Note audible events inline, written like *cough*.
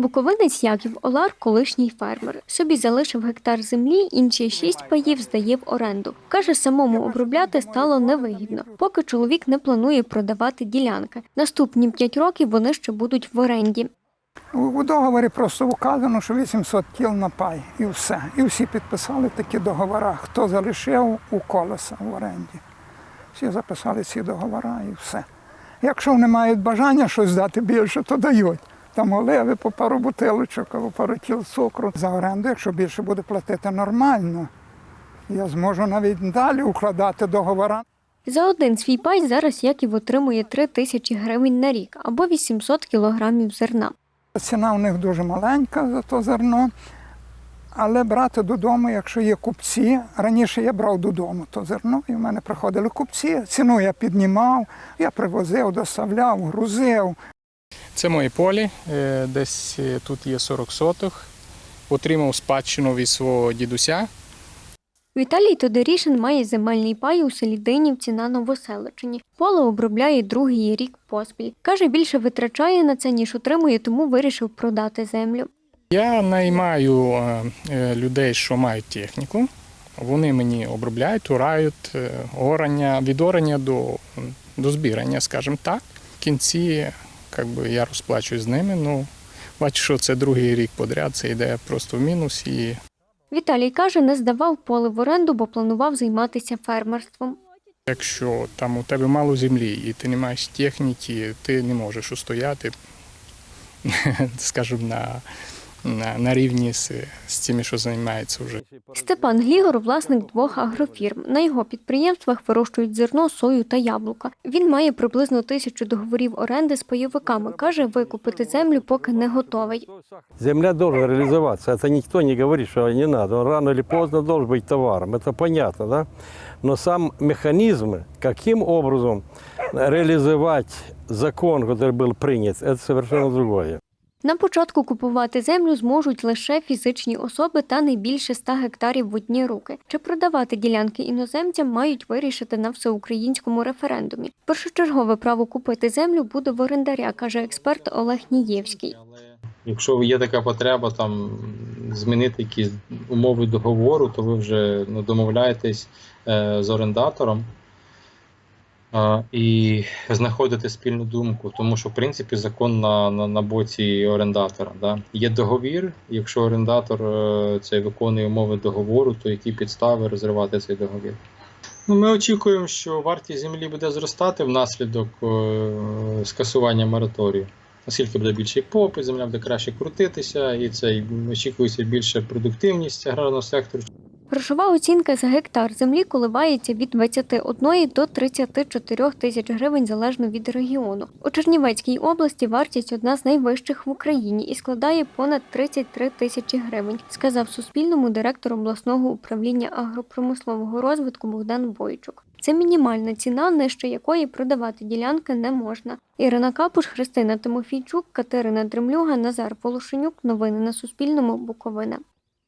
Буковинець Яків Олар, колишній фермер. Собі залишив гектар землі, інші шість паїв здає в оренду. Каже, самому обробляти стало невигідно, поки чоловік не планує продавати ділянки. Наступні п'ять років вони ще будуть в оренді. У договорі просто вказано, що 800 кіл на пай і все. І всі підписали такі договори. Хто залишив у колеса в оренді. Всі записали ці договори і все. Якщо вони мають бажання щось дати більше, то дають. Там оливи по пару бутилочок або пару кіл цукру за оренду. Якщо більше буде платити нормально, я зможу навіть далі укладати договори. За один свій пай зараз Яків отримує 3 тисячі гривень на рік або 800 кілограмів зерна. Ціна у них дуже маленька за то зерно. Але брати додому, якщо є купці, раніше я брав додому то зерно, і в мене приходили купці. Ціну я піднімав, я привозив, доставляв, грузив. Це моє поле, е, десь е, тут є 40 соток. Отримав спадщину від свого дідуся. Віталій Тодорішин має земельний пай у селі Динівці на Новоселичині. Поле обробляє другий рік поспіль. Каже, більше витрачає на це, ніж отримує, тому вирішив продати землю. Я наймаю е, людей, що мають техніку. Вони мені обробляють, урають орання, від орання до, до збірання, скажімо так. В кінці як би, я розплачуюсь з ними. Ну, бачу, що це другий рік подряд, це йде просто в мінус. І Віталій каже, не здавав поле в оренду, бо планував займатися фермерством. Якщо там у тебе мало землі і ти не маєш техніки, ти не можеш устояти, *laughs* скажімо, на, на, на рівні з, з тими, що займаються вже. Степан Глігор власник двох агрофірм. На його підприємствах вирощують зерно, сою та яблука. Він має приблизно тисячу договорів оренди з пайовиками. Каже, викупити землю поки не готовий. Земля должна реализоваться. Это никто не говорит, что не надо. Он рано или поздно должен быть товаром. Это понятно, да? Но сам механизм, каким образом реализовать закон, который был принят, это совершенно другое. На початку купувати землю зможуть лише фізичні особи та не більше 100 гектарів в одні руки. Чи продавати ділянки іноземцям мають вирішити на всеукраїнському референдумі. Першочергове право купити землю буде в орендаря, каже експерт Олег Нієвський. Якщо є така потреба там змінити якісь умови договору, то ви вже ну, домовляєтесь е, з орендатором і знаходите спільну думку, тому що в принципі закон на, на, на боці орендатора. Да? Є договір, якщо орендатор е, цей виконує умови договору, то які підстави розривати цей договір? Ну, ми очікуємо, що вартість землі буде зростати внаслідок е, скасування мораторію. Оскільки буде більший попит, земля буде краще крутитися, і це очікується більша продуктивність аграрного сектору. Грошова оцінка за гектар землі коливається від 21 до 34 тисяч гривень залежно від регіону. У Чернівецькій області вартість одна з найвищих в Україні і складає понад 33 тисячі гривень, сказав Суспільному директор обласного управління агропромислового розвитку Богдан Бойчук. Це мінімальна ціна, нижче якої продавати ділянки не можна. Ірина Капуш, Христина Тимофійчук, Катерина Дремлюга, Назар Волошенюк. Новини на Суспільному. Буковина.